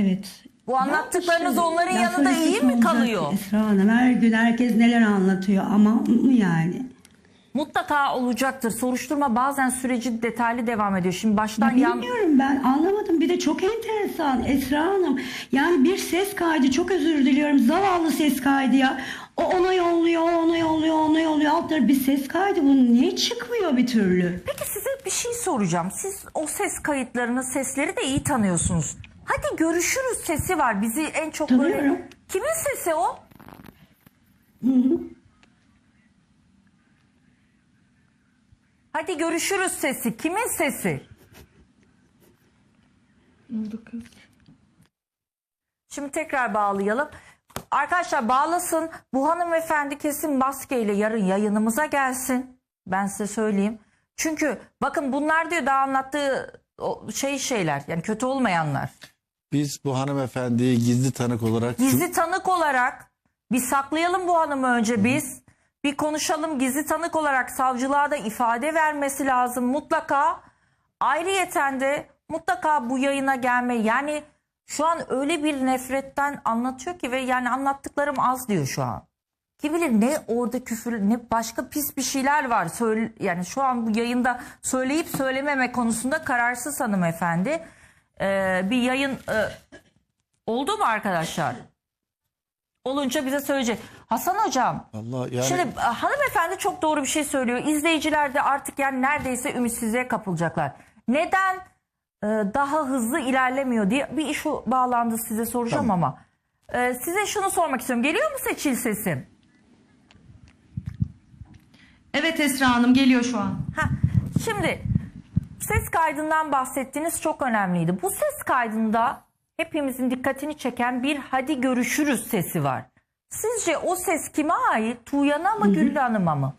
Evet. Bu anlattıklarınız Ya onların ya yanında iyi mi kalıyor? Esra Hanım her gün herkes neler anlatıyor ama mı yani? Mutlaka olacaktır. Soruşturma bazen süreci detaylı devam ediyor. Şimdi baştan Ya yan... bilmiyorum ben anlamadım. Bir de çok enteresan Esra Hanım. Yani bir ses kaydı çok özür diliyorum. Zavallı ses kaydı ya. O ona yolluyor, o ona yolluyor, ona yolluyor. Altları bir ses kaydı. Bu niye çıkmıyor bir türlü? Peki size bir şey soracağım. Siz o ses kayıtlarını, sesleri de iyi tanıyorsunuz. Hadi görüşürüz sesi var. Bizi en çok böyle... Tanıyorum. Kimin sesi o? Hadi görüşürüz sesi. Kimin sesi? Şimdi tekrar bağlayalım. Arkadaşlar bağlasın. Bu hanımefendi kesin maskeyle yarın yayınımıza gelsin. Ben size söyleyeyim. Çünkü bakın bunlar diyor daha anlattığı o şey şeyler yani kötü olmayanlar. Biz bu hanımefendiyi gizli tanık olarak Gizli tanık olarak bir saklayalım bu hanımı önce biz. Bir konuşalım gizli tanık olarak savcılığa da ifade vermesi lazım mutlaka. Ayrıyeten de mutlaka bu yayına gelme yani şu an öyle bir nefretten anlatıyor ki ve yani anlattıklarım az diyor şu an. Kim bilir ne orada küfür ne başka pis bir şeyler var. Söyle, yani şu an bu yayında söyleyip söylememe konusunda kararsız hanımefendi. Ee, bir yayın e, oldu mu arkadaşlar? Olunca bize söyleyecek. Hasan hocam yani Şimdi e, hanımefendi çok doğru bir şey söylüyor. İzleyiciler de artık yani neredeyse ümitsizliğe kapılacaklar. Neden e, daha hızlı ilerlemiyor diye bir şu bağlandı size soracağım ama. E, size şunu sormak istiyorum. Geliyor mu seçil sesim? Evet Esra Hanım geliyor şu an. Ha, şimdi ses kaydından bahsettiğiniz çok önemliydi. Bu ses kaydında hepimizin dikkatini çeken bir hadi görüşürüz sesi var. Sizce o ses kime ait? Tuğyan'a mı Güllü Hanım'a mı?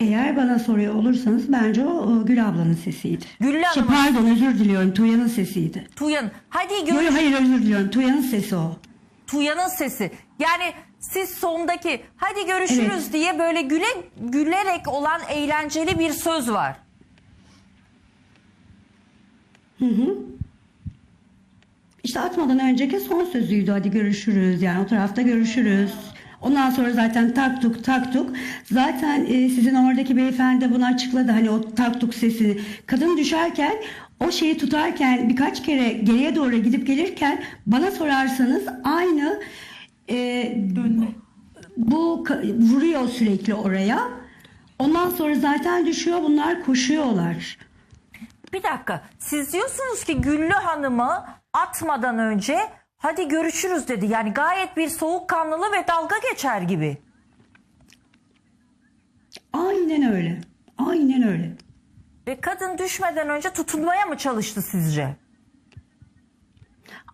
Eğer bana soruyor olursanız bence o, o Gül ablanın sesiydi. Güllü Şey, Hanım'ın pardon özür diliyorum. Tuya'nın sesiydi. Tuğyan. Hadi Yok görüş. hayır özür diliyorum. Tuya'nın sesi o. Tuğyan'ın sesi. Yani siz sondaki hadi görüşürüz Evet. diye böyle güle gülerek olan eğlenceli bir söz var. İşte atmadan önceki son sözüydü. Hadi görüşürüz. Yani o tarafta görüşürüz. Ondan sonra zaten taktuk taktuk. Zaten e, sizin oradaki beyefendi bunu açıkladı. Hani o taktuk sesini. Kadın düşerken o şeyi tutarken birkaç kere geriye doğru gidip gelirken bana sorarsanız aynı e, bu ka- vuruyor sürekli oraya. Ondan sonra zaten düşüyor. Bunlar koşuyorlar. Bir dakika. Siz diyorsunuz ki Güllü Hanım'ı atmadan önce hadi görüşürüz dedi. Yani gayet bir soğukkanlılığı ve dalga geçer gibi. Aynen öyle. Aynen öyle. Ve kadın düşmeden önce tutunmaya mı çalıştı sizce?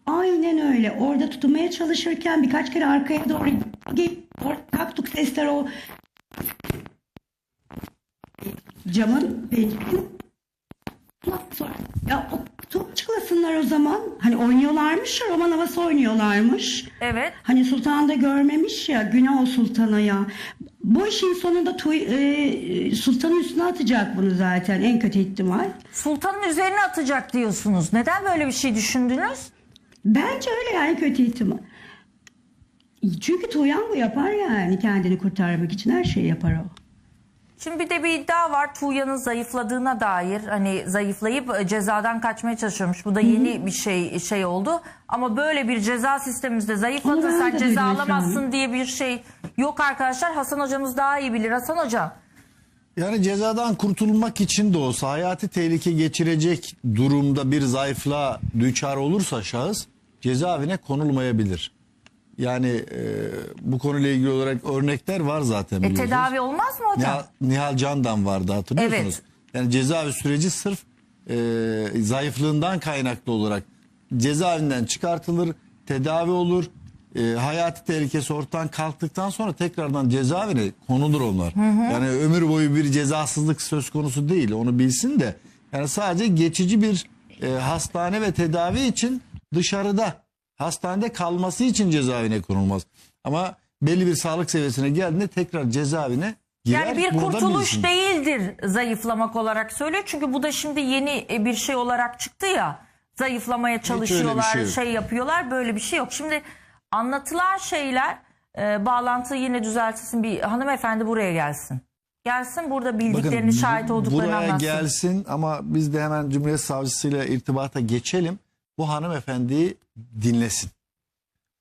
Aynen öyle. Orada tutunmaya çalışırken birkaç kere arkaya doğru gelip taktuk sesler o camın sonra ya o kutu açıklasınlar o zaman. Hani oynuyorlarmış ya roman havası oynuyorlarmış. Evet. Hani sultan da görmemiş ya günah o sultana ya. Bu işin sonunda Tuy- e, sultanın üstüne atacak bunu zaten en kötü ihtimal. Sultanın üzerine atacak diyorsunuz. Neden böyle bir şey düşündünüz? Bence öyle yani kötü ihtimal. Çünkü Tuğyan bu yapar yani kendini kurtarmak için her şeyi yapar o. Şimdi bir de bir iddia var Tuğya'nın zayıfladığına dair hani zayıflayıp e, cezadan kaçmaya çalışıyormuş. Bu da yeni bir şey şey oldu. Ama böyle bir ceza sistemimizde zayıfladın Onu ben sen de ceza duydum alamazsın efendim. diye bir şey yok arkadaşlar. Hasan hocamız daha iyi bilir. Hasan hocam yani cezadan kurtulmak için de olsa hayati tehlike geçirecek durumda bir zayıflığa düçar olursa şahıs cezaevine konulmayabilir. Yani e, bu konuyla ilgili olarak örnekler var zaten e, biliyorsunuz. tedavi olmaz mı hocam? Nihal, Nihal Candan vardı hatırlıyorsunuz. Evet. Yani cezaevi süreci sırf e, zayıflığından kaynaklı olarak cezaevinden çıkartılır, tedavi olur. E, hayati tehlikesi ortadan kalktıktan sonra tekrardan cezaevine konulur onlar. Yani ömür boyu bir cezasızlık söz konusu değil onu bilsin de. Yani sadece geçici bir e, hastane ve tedavi için dışarıda hastanede kalması için cezaevine konulmaz. Ama belli bir sağlık seviyesine geldiğinde tekrar cezaevine girer. Yani bir Bunu da kurtuluş bilsin. değildir zayıflamak olarak söylüyor. Çünkü bu da şimdi yeni e, bir şey olarak çıktı ya. zayıflamaya öyle bir çalışıyorlar, şey yok. şey yapıyorlar. Böyle bir şey yok. Şimdi anlatılan şeyler e, bağlantı yine düzeltilsin bir hanımefendi buraya gelsin. Gelsin burada bildiklerini, şahit olduklarını buraya anlatsın. gelsin ama biz de hemen Cumhuriyet Savcısıyla irtibata geçelim. Bu hanımefendiyi dinlesin.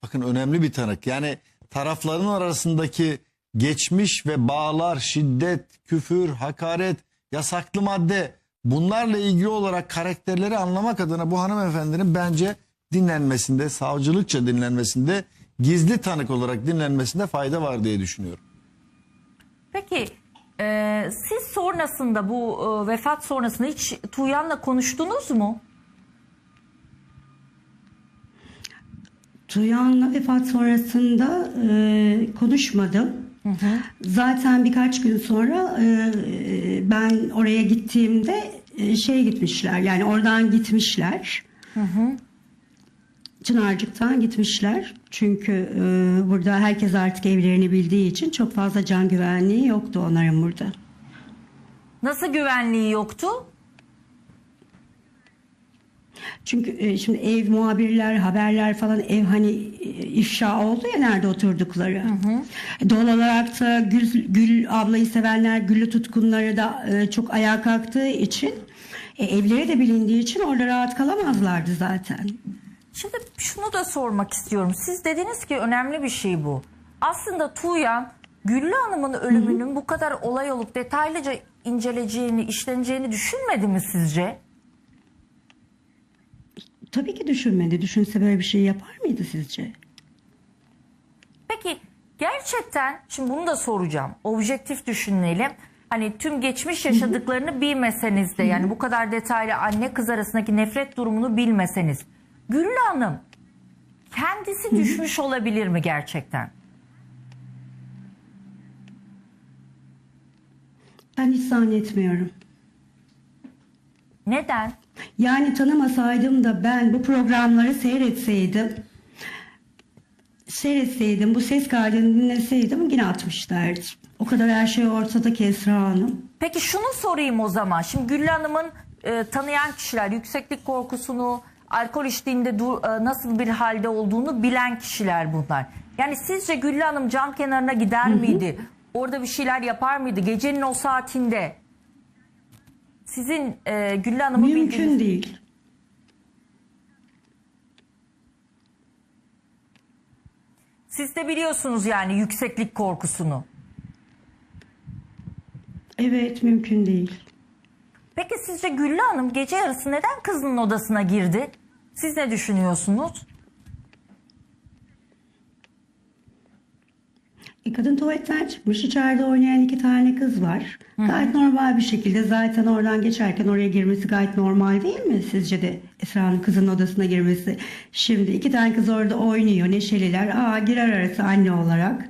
Bakın önemli bir tanık. Yani tarafların arasındaki geçmiş ve bağlar, şiddet, küfür, hakaret, yasaklı madde bunlarla ilgili olarak karakterleri anlamak adına bu hanımefendinin bence dinlenmesinde, savcılıkça dinlenmesinde, gizli tanık olarak dinlenmesinde fayda var diye düşünüyorum. Peki e, siz sonrasında bu e, vefat sonrasında hiç Tuğyan'la konuştunuz mu? Tuğyan'la vefat sonrasında e, konuşmadım. Zaten birkaç gün sonra e, ben oraya gittiğimde e, şey gitmişler yani oradan gitmişler. Çınarcık'tan gitmişler. Çünkü e, burada herkes artık evlerini bildiği için çok fazla can güvenliği yoktu onların burada. Nasıl güvenliği yoktu? Çünkü e, şimdi ev muhabirler, haberler falan ev hani e, ifşa oldu ya nerede oturdukları. E, Doğal olarak da Gül, Gül ablayı sevenler, Güllü tutkunları da çok ayağa kalktığı için e, evleri de bilindiği için orada rahat kalamazlardı zaten. Şimdi şunu da sormak istiyorum. Siz dediniz ki önemli bir şey bu. Aslında Tuğyan Güllü Hanım'ın ölümünün bu kadar olay olup detaylıca inceleceğini, işleneceğini düşünmedi mi sizce? Tabii ki düşünmedi. Düşünse böyle bir şey yapar mıydı sizce? Peki gerçekten şimdi bunu da soracağım. Objektif düşünelim. Hani tüm geçmiş yaşadıklarını bilmeseniz de yani bu kadar detaylı anne kız arasındaki nefret durumunu bilmeseniz. Güllü Hanım kendisi düşmüş olabilir mi gerçekten? Ben hiç zannetmiyorum. Neden? Yani tanımasaydım da ben bu programları seyretseydim seyretseydim bu ses kaydını dinleseydim yine atmışlardı. O kadar her şey ortada ki Esra Hanım. Peki şunu sorayım o zaman. Şimdi Güllü Hanım'ın e, tanıyan kişiler yükseklik korkusunu, alkol içtiğinde du- e, nasıl bir halde olduğunu bilen kişiler bunlar. Yani sizce Güllü Hanım cam kenarına gider miydi? Orada bir şeyler yapar mıydı? Gecenin o saatinde sizin e, Güllü Hanım'ı Mümkün bildiğiniz... değil. Siz de biliyorsunuz yani yükseklik korkusunu. Evet mümkün değil. Peki sizce Güllü Hanım gece yarısı neden kızının odasına girdi? Siz ne düşünüyorsunuz? E, kadın tuvaletten çıkmış. içeride oynayan iki tane kız var. Gayet normal bir şekilde zaten oradan geçerken oraya girmesi gayet normal değil mi? Sizce de Esra Hanım kızın odasına girmesi. Şimdi iki tane kız orada oynuyor neşeliler. Aa girer arası anne olarak.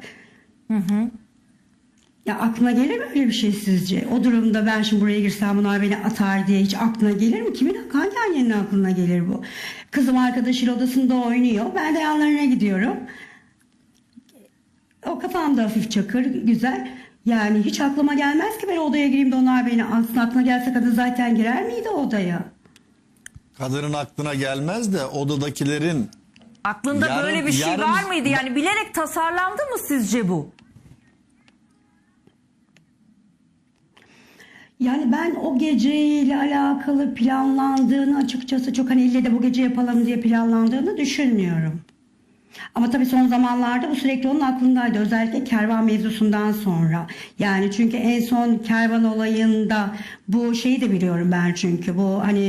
Ya aklına gelir mi öyle bir şey sizce? O durumda ben şimdi buraya girsem bunlar beni atar diye hiç aklına gelir mi? Kimin hangi annenin aklına gelir bu? Kızım arkadaşıyla odasında oynuyor. Ben de yanlarına gidiyorum. O kafamda hafif çakır, güzel. Yani hiç aklıma gelmez ki ben odaya gireyim de onlar beni alsın. Aklına gelse kadın zaten girer miydi odaya? Kadının aklına gelmez de odadakilerin Aklında Yarın- böyle bir şey yarın- var mıydı? Yani bilerek tasarlandı mı sizce bu? Yani ben o geceyle alakalı planlandığını açıkçası çok hani ille de bu gece yapalım diye planlandığını düşünmüyorum. Ama tabii son zamanlarda bu sürekli onun aklındaydı. Özellikle kervan mevzusundan sonra. Yani çünkü en son kervan olayında bu şeyi de biliyorum ben çünkü. Bu hani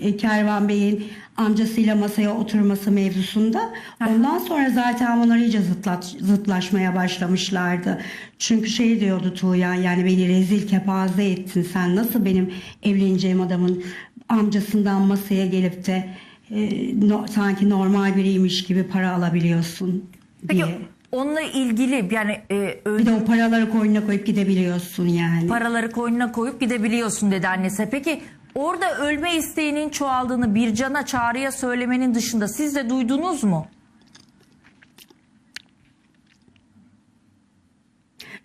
e, Kervan Bey'in amcasıyla masaya oturması mevzusunda. Ondan sonra zaten bunlar iyice zıtlaş, zıtlaşmaya başlamışlardı. Çünkü şey diyordu Tuğyan yani beni rezil kepaze ettin. Sen nasıl benim evleneceğim adamın amcasından masaya gelip de e, no- sanki normal biriymiş gibi para alabiliyorsun Peki diye. onunla ilgili yani e, Bir de o paraları koynuna koyup gidebiliyorsun yani. paraları koynuna koyup gidebiliyorsun dedi annesi. Peki orada ölme isteğinin çoğaldığını bir cana çağrıya söylemenin dışında siz de duydunuz mu?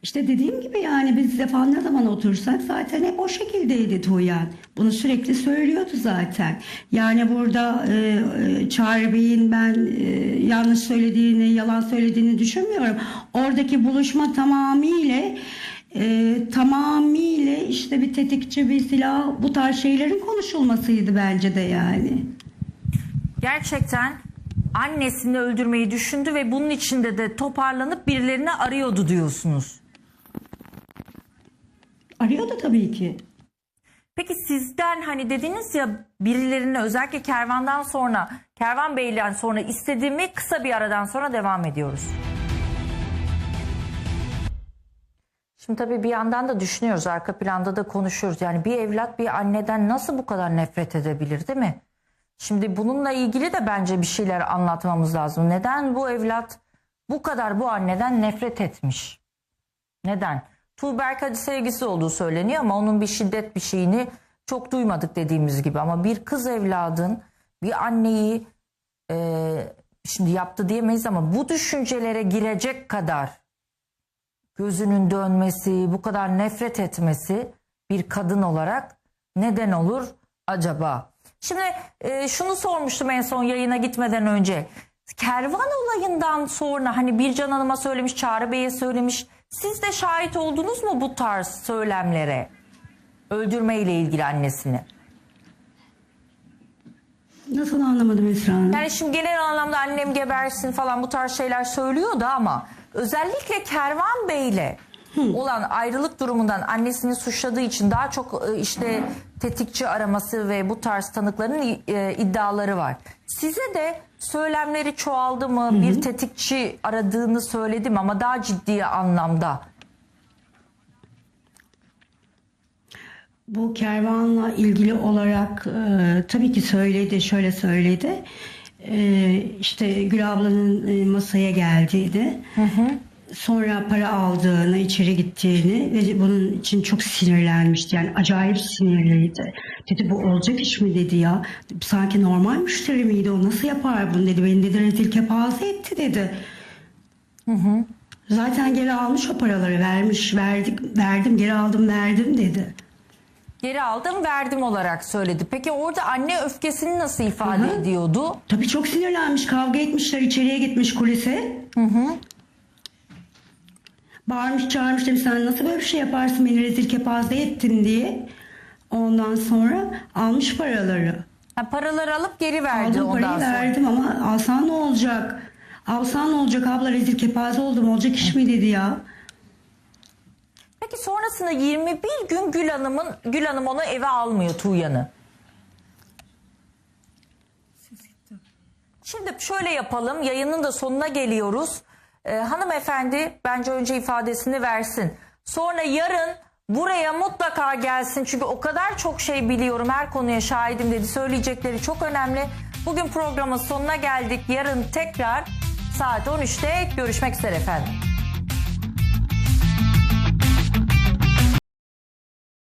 İşte dediğim gibi yani biz defa ne zaman otursak zaten hep o şekildeydi Tuğyan. Bunu sürekli söylüyordu zaten. Yani burada e, e, Çağrı Bey'in ben e, yanlış söylediğini, yalan söylediğini düşünmüyorum. Oradaki buluşma tamamıyla e, tamamıyla işte bir tetikçi, bir silah bu tarz şeylerin konuşulmasıydı bence de yani. Gerçekten annesini öldürmeyi düşündü ve bunun içinde de toparlanıp birilerini arıyordu diyorsunuz. Arıyordu tabii ki. Peki sizden hani dediniz ya birilerini özellikle kervandan sonra, kervan beyden sonra istediğimi kısa bir aradan sonra devam ediyoruz. Şimdi tabii bir yandan da düşünüyoruz, arka planda da konuşuyoruz. Yani bir evlat bir anneden nasıl bu kadar nefret edebilir değil mi? Şimdi bununla ilgili de bence bir şeyler anlatmamız lazım. Neden bu evlat bu kadar bu anneden nefret etmiş? Neden? Tuğberk hadi sevgisi olduğu söyleniyor ama onun bir şiddet bir şeyini çok duymadık dediğimiz gibi. Ama bir kız evladın bir anneyi e, şimdi yaptı diyemeyiz ama bu düşüncelere girecek kadar gözünün dönmesi, bu kadar nefret etmesi bir kadın olarak neden olur acaba? Şimdi e, şunu sormuştum en son yayına gitmeden önce. Kervan olayından sonra hani Bircan Hanım'a söylemiş, Çağrı Bey'e söylemiş. Siz de şahit oldunuz mu bu tarz söylemlere? Öldürme ile ilgili annesini. Nasıl anlamadım Esra Hanım? Yani şimdi genel anlamda annem gebersin falan bu tarz şeyler söylüyordu ama özellikle Kervan Bey'le olan ayrılık durumundan annesini suçladığı için daha çok e, işte tetikçi araması ve bu tarz tanıkların e, iddiaları var. Size de söylemleri çoğaldı mı? Bir tetikçi aradığını söyledim ama daha ciddi anlamda. Bu kervanla ilgili olarak e, tabii ki söyledi, şöyle söyledi. E, işte Gül ablanın e, masaya geldiğini, sonra para aldığını, içeri gittiğini ve bunun için çok sinirlenmişti. Yani acayip sinirliydi. Dedi bu olacak iş mi dedi ya. Sanki normal müşteri miydi o nasıl yapar bunu dedi. Beni dedi rezil kepaze etti dedi. Zaten geri almış o paraları vermiş, verdik, verdim, geri aldım, verdim dedi. Geri aldım verdim olarak söyledi. Peki orada anne öfkesini nasıl ifade ediyordu? Tabii çok sinirlenmiş. Kavga etmişler. içeriye gitmiş kulise. Bağırmış çağırmış demiş sen nasıl böyle bir şey yaparsın beni rezil kepaze ettin diye. Ondan sonra almış paraları. Ha, paraları alıp geri verdi Aldım ondan parayı sonra. verdim ama alsan ne olacak? Alsan ne olacak abla rezil kepaze oldum olacak iş mi dedi ya. Peki sonrasında 21 gün Gül Hanım'ın Gül Hanım onu eve almıyor Tuğyan'ı. Şimdi şöyle yapalım. Yayının da sonuna geliyoruz. Ee, hanımefendi bence önce ifadesini versin. Sonra yarın buraya mutlaka gelsin. Çünkü o kadar çok şey biliyorum. Her konuya şahidim dedi. Söyleyecekleri çok önemli. Bugün programın sonuna geldik. Yarın tekrar saat 13'te görüşmek üzere efendim.